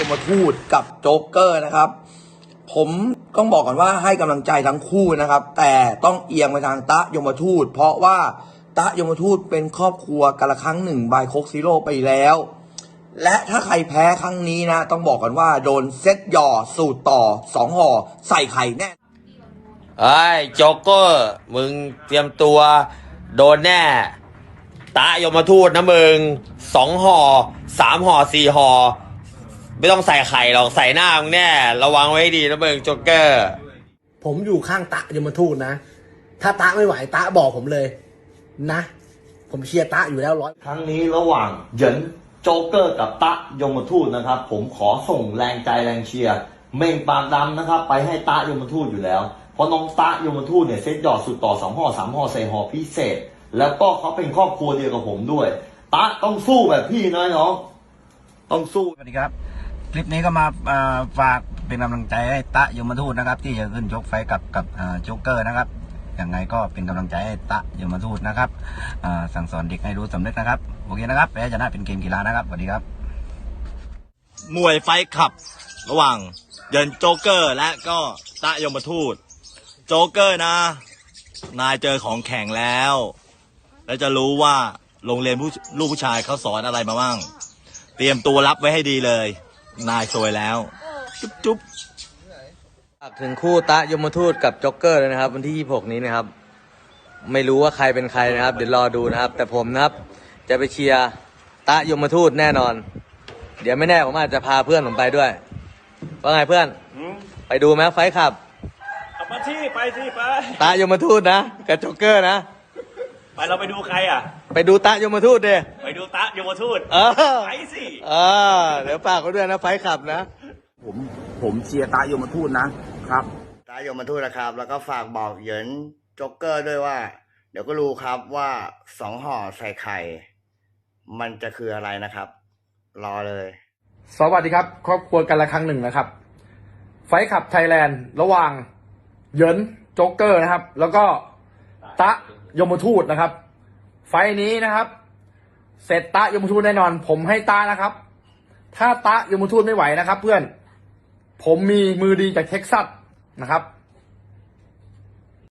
ยมทูตกับโจ๊กเกอร์นะครับ ผมต้องบอกก่อนว่าให้กำลังใจทั้งคู่นะครับ แต่ต้องเอียงไปทางตะยมทูต เพราะว่าตะยมทูตเป็นครอบครัวกันละครั้งหนึ่งบายโคกซิโร่ไปแล้ว และถ้าใครแพ้ครั้งนี้นะ ต้องบอกกันว่าโดนเซตหย่อสูตรต่อสองห่อใส่ไข่แน่เอ้โจ๊กเกอร์มึงเตรียมตัวโดนแน่ตะยมทูตนะมึงสองห่อสามห่อสี่ห่อ ไม่ต้องใส่ไข่หรอกใส่หน้ามึงแน่ ระวังไว้ให้ดีนะมึงโจ๊กเกอร์ ผมอยู่ข้างตะยมทูตนะ ถ้าตะไม่ไหวตะบอกผมเลยนะ ผมเชียร์ตะอยู่แล้วร้อยครั้งนี้ระหว่างเหยินโจ๊กเกอร์กับตะยมทูตนะครับ ผมขอส่งแรงใจแรงเชียร์เม่งปากดำนะครับ ไปให้ตะยมทูตอยู่แล้ว เพราะน้องตะยมทูตเนี่ยเซ็ตหยอดสุดต่อสองห่อสามห่อใส่ห่อพิเศษ แล้วก็เขาเป็นครอบครัวเดียวกับผมด้วย ตะต้องสู้แบบพี่นะน้องต้องสู้สวัสดีครับ คลิปนี้ก็มาฝากเป็นกำลังใจให้ตะยมทูตนะครับ ที่จะขึ้นชกไฟกับกับโจ๊กเกอร์นะครับยังไงก็เป็นกำลังใจให้ตะยมทูตนะครับสั่งสอนเด็กให้รู้สำนึกนะครับโอเคนะครับแพ้ชนะเป็นเกมกีฬานะครับสวัสดีครับ มวยไฟขับ ระหว่างเยินโจ๊กเกอร์ และก็ตะยมทูต โจ๊กเกอร์นะ นายเจอของแข่งแล้ว แล้วจะรู้ว่าโรงเรียนผู้ลูกผู้ชายเขาสอนอะไรมาบ้าง เตรียมตัวรับไว้ให้ดีเลย นายซวยแล้ว จุ๊บจุ๊บฝากถึงคู่ตะยมทูตกับจ็อกเกอร์เลยนะครับ วันที่ 26 นี้นะครับ ไม่รู้ว่าใครเป็นใครนะครับ เดี๋ยวรอดูนะครับ แต่ผมนะครับ จะไปเชียร์ตะยมทูตแน่นอน เดี๋ยวไม่แน่ผมอาจจะพาเพื่อนผมไปด้วยว่าไงเพื่อน ไปดูไหมไฟท์ขับมาที่ไปที่ไปตะยมทูตนะกับจ็อกเกอร์นะ ไปเราไปดูใครอะ ไปดูตะยมทูตเด้ไปดูตะโยมทูตเออไปสิเออเดี๋ยวฝากเขาด้วยนะไฟท์ขับนะ ผมผมเชียร์ตะยมทูตนะครับตายมทูตนะครับ แล้วก็ฝากบอกเหยินโจ๊กเกอร์ด้วยว่า เดี๋ยวก็รู้ครับว่าสองห่อใส่ไข่ มันจะคืออะไรนะครับ รอเลย สวัสดีครับ ครอบครัวกันละครั้งหนึ่งนะครับ ไฟขับไทยแลนด์ระหว่างเหยินโจ๊กเกอร์นะครับ แล้วก็ตะยมทูตนะครับ ไฟนี้นะครับ เสร็จตะยมทูตแน่นอน ผมให้ตานะครับ ถ้าตะยมทูตไม่ไหวนะครับ เพื่อน ผมมีมือดีจากเท็กซัสนะครับ